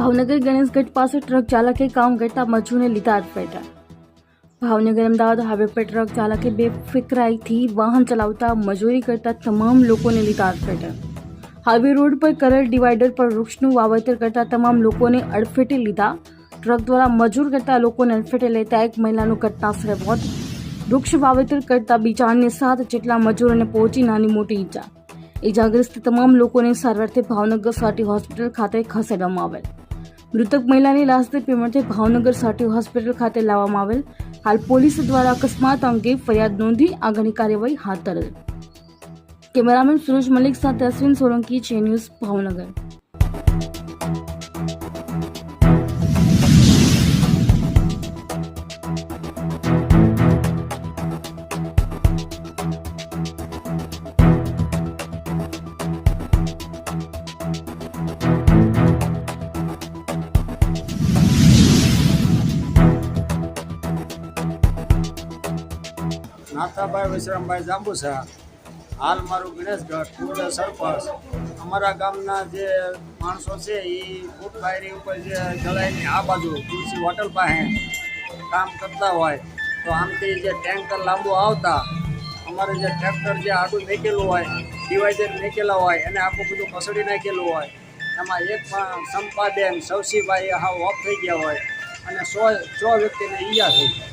ભાવનગર ગણેશગઢ પાસે ટ્રક ચાલકે કામ કરતા મજૂરને લીધા અડફેટે ભાવનગર અમદાવાદ હાઈવે પર ટ્રક ચાલકે બે ફિકરાઈથી વાહન ચલાવતા મજૂરી કરતા તમામ લોકોને લીધા અડફેટે હાઈવે રોડ પર કરેલ ડિવાઈડર પર વૃક્ષનું વાવેતર કરતા તમામ લોકોને અડફેટે લીધા ટ્રક દ્વારા મજૂર કરતા લોકોને અડફેટે લેતા એક મહિલાનું ઘટનાસ્થળે મોત વૃક્ષ વાવેતર કરતા બીજા અન્ય સાત જેટલા મજૂરોને પહોંચી નાની મોટી ઈજા ઈજાગ્રસ્ત તમામ લોકોને સારવારથી ભાવનગર સાટી હોસ્પિટલ ખાતે ખસેડવામાં આવેલ મૃતક મહિલાની લાશને પેમેન્ટે ભાવનગર સાટી હોસ્પિટલ ખાતે લાવવામાં આવેલ. હાલ પોલીસ દ્વારા અકસ્માત અંગે ફરિયાદ નોંધી આગળની કાર્યવાહી હાથ ધરેલ. કેમેરામેન સુરજ મલિક સાથે અશ્વિન સોલંકી છે ન્યૂઝ ભાવનગર. નાથાભાઈ વિશ્રામભાઈ જાંબુસા, હાલ મારું ગણેશગઢ પૂર્વ સરપંચ. અમારા ગામના જે માણસો છે, એ ફૂટ ફાયરી ઉપર જે જલાઈની આ બાજુ તુલસી હોટલ પાસે કામ કરતા હોય, તો આમથી જે ટેન્કર લાંબુ આવતા, અમારે જે ટ્રેક્ટર જે આડું મેકેલું હોય, ડિવાઈડર મેકેલા હોય, એને આખું બધું પસડી નાખેલું હોય. એમાં એક પણ સંપાદન સવસીભાઈ હાવ ઓફ થઈ ગયા હોય, અને સો સો વ્યક્તિને ઈજા થઈ.